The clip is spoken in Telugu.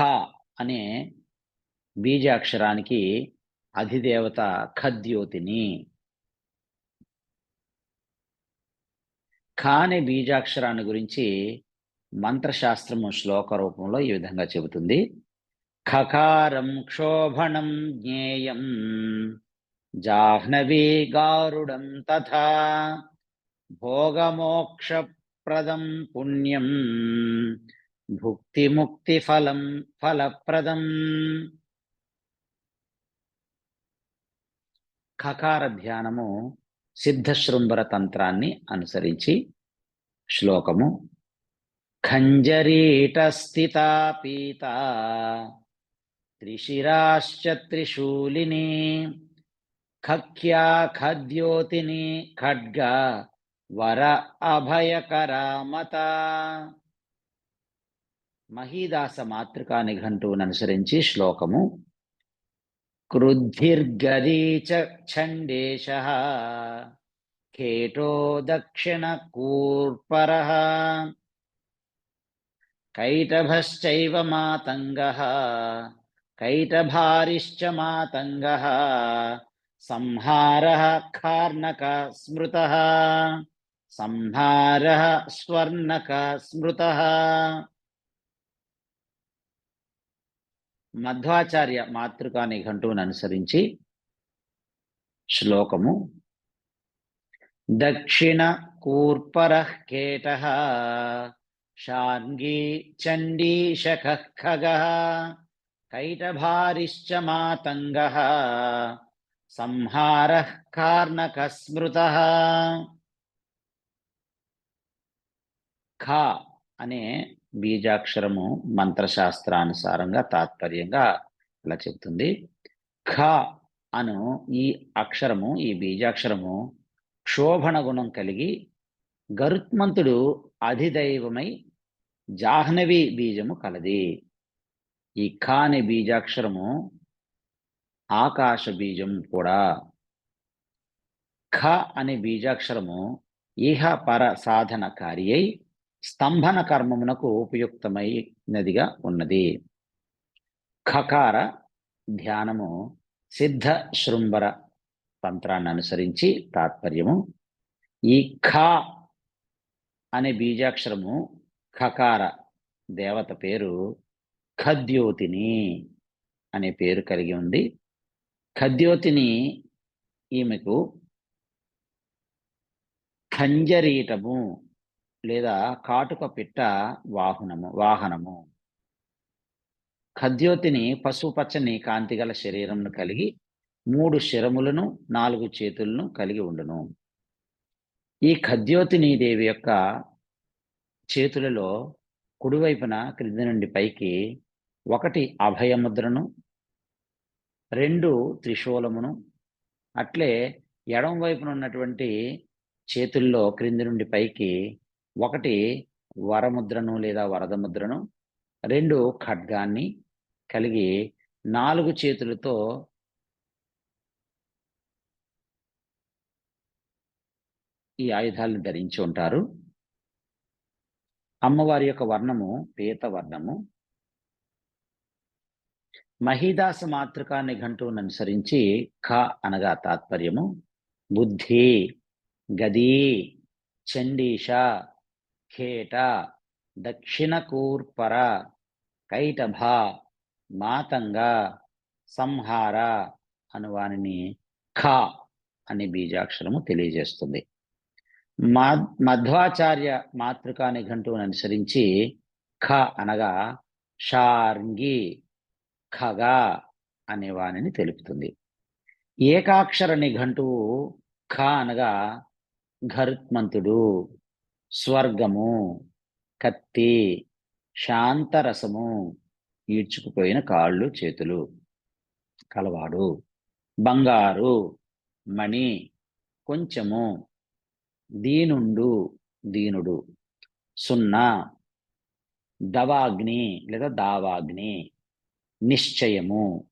ఖ అనే బీజాక్షరానికి అధిదేవత ఖద్యోతిని. ఖ అనే బీజాక్షరాన్ని గురించి మంత్రశాస్త్రము శ్లోక రూపంలో ఈ విధంగా చెబుతుంది. ఖకారం క్షోభణం జ్ఞేయం జాహ్నవీ గారుడం తథా భోగమోక్షప్రదం పుణ్యం భుక్తి ముక్తి ఫలం ఫలప్రదం. ఖకార ధ్యానము సిద్ధశృంభర తంత్రాన్ని అనుసరించి శ్లోకము. ఖంజరీటస్థితా పీత త్రిశిరాశ్చ త్రిశూలిని ఖఖ్యా ఖద్యోతిని ఖడ్గ వర అభయకరామత. మహీదాస మాతృకా నిఘంటువును అనుసరించి శ్లోకము. క్రుద్ధిర్గదీ ఛండేశ ఖేటో దక్షిణ కూర్పర కైటభశ్చైవ మాతంగ కైటభారిశ్చ మాతంగ సంహారः కార్ణక స్మృతः సంహారः స్వర్ణక స్మృత మధ్వాచార్య మాతృకా నిఘంటువును అనుసరించి శ్లోకము. దక్షిణ కూర్పర కేట శార్ంగీ చండీ శఖ కైటభారిశ్చ మాతంగ సంహార కార్ణక స్మృత. ఖ అనే బీజాక్షరము మంత్రశాస్త్రానుసారంగా తాత్పర్యంగా ఇలా చెబుతుంది ఖ అను ఈ అక్షరము ఈ బీజాక్షరము క్షోభణ గుణం కలిగి గరుత్మంతుడు అధిదైవమై జాహ్నవి బీజము కలది. ఈ ఖ అనే బీజాక్షరము ఆకాశ బీజం కూడా. ఖ అనే బీజాక్షరము ఇహ పర సాధన కార్యై స్తంభన కర్మమునకు ఉపయుక్తమైనదిగా ఉన్నది. ఖకార ధ్యానము సిద్ధ శృంబర తంత్రాన్ని అనుసరించి తాత్పర్యము. ఈ ఖ అనే బీజాక్షరము ఖకార దేవత పేరు ఖద్యోతిని అనే పేరు కలిగి ఉంది. ఖద్యోతిని ఈమెకు ఖంజరీటము లేదా కాటుక పిట్ట వాహనము వాహనము. ఖద్యోతిని పసుపచ్చని కాంతిగల శరీరమును కలిగి మూడు శిరములను నాలుగు చేతులను కలిగి ఉండును. ఈ ఖద్యోతిని దేవి యొక్క చేతులలో కుడివైపున క్రింది నుండి పైకి ఒకటి అభయముద్రను రెండు త్రిశూలమును అట్లే ఎడం వైపున ఉన్నటువంటి చేతుల్లో క్రింది నుండి పైకి ఒకటి వరముద్రను లేదా వరద ముద్రను రెండు ఖడ్గాన్ని కలిగి నాలుగు చేతులతో ఈ ఆయుధాలను ధరించి ఉంటారు. అమ్మవారి యొక్క వర్ణము పీత వర్ణము. మహిదాస మాతృక నిఘంటువును అనుసరించి ఖ అనగా తాత్పర్యము. బుద్ధి గది చండీష ఖేట దక్షిణ కూర్పర కైటభ మాతంగ సంహార అను వానిని ఖ అనే బీజాక్షరము తెలియజేస్తుంది. మా మధ్వాచార్య మాతృకా నిఘంటువును అనుసరించి ఖ అనగా షార్ంగి ఖగ అనే వానిని తెలుపుతుంది. ఏకాక్షర నిఘంటువు ఖ అనగా ఘరుత్మంతుడు స్వర్గము కత్తి శాంతరసము ఈడ్చుకుపోయిన కాళ్ళు చేతులు కలవాడు. బంగారు మణి కొంచెము దీనుండు దీనుడు. సున్నా దవాగ్ని లేదా దావాగ్ని నిశ్చయము.